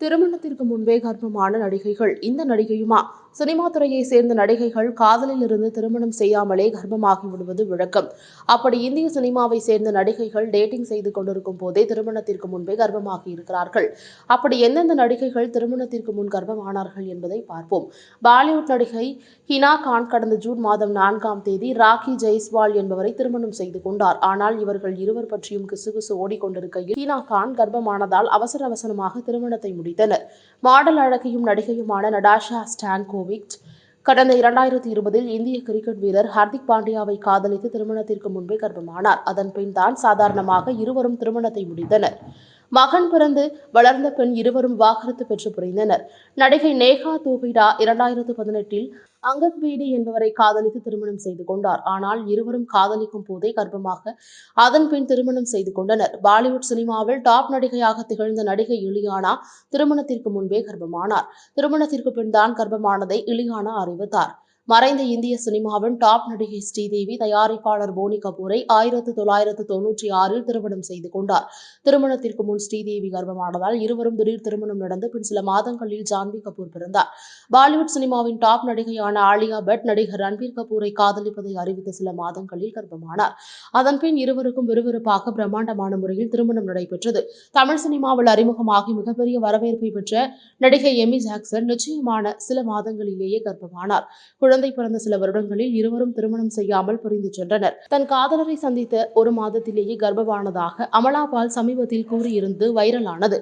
திருமணத்திற்கு முன்பே கர்ப்பமான நடிகைகள் இந்த நடிகையுமா சினிமா துறையை சேர்ந்த நடிகைகள் காதலில் இருந்து திருமணம் செய்யாமலே கர்ப்பமாகி விடுவது வழக்கம். அப்படி இந்திய சினிமாவை சேர்ந்த நடிகைகள் டேட்டிங் செய்து கொண்டிருக்கும் போதே திருமணத்திற்கு முன்பே கர்ப்பமாகி இருக்கிறார்கள். அப்படி எந்தெந்த நடிகைகள் திருமணத்திற்கு முன் கர்ப்பமானார்கள் என்பதை பார்ப்போம். பாலிவுட் நடிகை ஹினா கான் கடந்த ஜூன் மாதம் நான்காம் தேதி ராக்கி ஜெய்ஸ்வால் என்பவரை திருமணம் செய்து கொண்டார். ஆனால் இவர்கள் இருவர் பற்றியும் கிசுகிசு ஓடிக்கொண்டிருக்கையில் ஹீனா கான் கர்ப்பமானதால் அவசர அவசரமாக திருமணத்தை முடித்தனர். மாடல் அழகையும் நடிகையுமான நடாஷா ஸ்டான்கோ ஸ்டான்கோவிச் கடந்த இரண்டாயிரத்தி இருபதில் இந்திய கிரிக்கெட் வீரர் ஹர்திக் பாண்டியாவை காதலித்து திருமணத்திற்கு முன்பே கர்ப்பமானார். அதன் பின் தான் சாதாரணமாக இருவரும் திருமணத்தை முடித்தனர். மகன் பிறந்து வளர்ந்த பெண் இருவரும் விவாகரத்து பெற்று புரிந்தனர். நடிகை நேகா தூபிடா இரண்டாயிரத்து பதினெட்டில் அங்கத் பீடி என்பவரை காதலித்து திருமணம் செய்து கொண்டார். ஆனால் இருவரும் காதலிக்கும் போதே கர்ப்பமாக அதன் பின் திருமணம் செய்து கொண்டனர். பாலிவுட் சினிமாவில் டாப் நடிகையாக திகழ்ந்த நடிகை இலியானா திருமணத்திற்கு முன்பே கர்ப்பமானார். திருமணத்திற்கு பின் தான் கர்ப்பமானதை இலியானா அறிவித்தார். மறைந்த இந்திய சினிமாவின் டாப் நடிகை ஸ்ரீதேவி தயாரிப்பாளர் போனி கபூரை ஆயிரத்து தொள்ளாயிரத்து தொன்னூற்றி ஆறில் திருமணம் செய்து கொண்டார். திருமணத்திற்கு முன் ஸ்ரீதேவி கர்ப்பமானதால் இருவரும் திடீர் திருமணம் நடந்து பின் சில மாதங்களில் ஜான்வி கபூர் பிறந்தார். பாலிவுட் சினிமாவின் டாப் நடிகையான ஆலியா பட் நடிகர் ரன்பீர் கபூரை காதலிப்பதை அறிவித்த சில மாதங்களில் கர்ப்பமானார். அதன் பின் இருவருக்கும் விறுவிறுப்பாக பிரம்மாண்டமான முறையில் திருமணம் நடைபெற்றது. தமிழ் சினிமாவில் அறிமுகமாகி மிகப்பெரிய வரவேற்பை பெற்ற நடிகை எமி ஜாக்சன் நிச்சயமான சில மாதங்களிலேயே கர்ப்பமானார். குழந்தை பிறந்த சில வருடங்களில் இருவரும் திருமணம் செய்யாமல் பிரிந்து சென்றனர். தன் காதலரை சந்தித்த ஒரு மாதத்திலேயே கர்ப்பமானதாக அமலாபால் சமீபத்தில் கூறியிருந்து வைரலானது.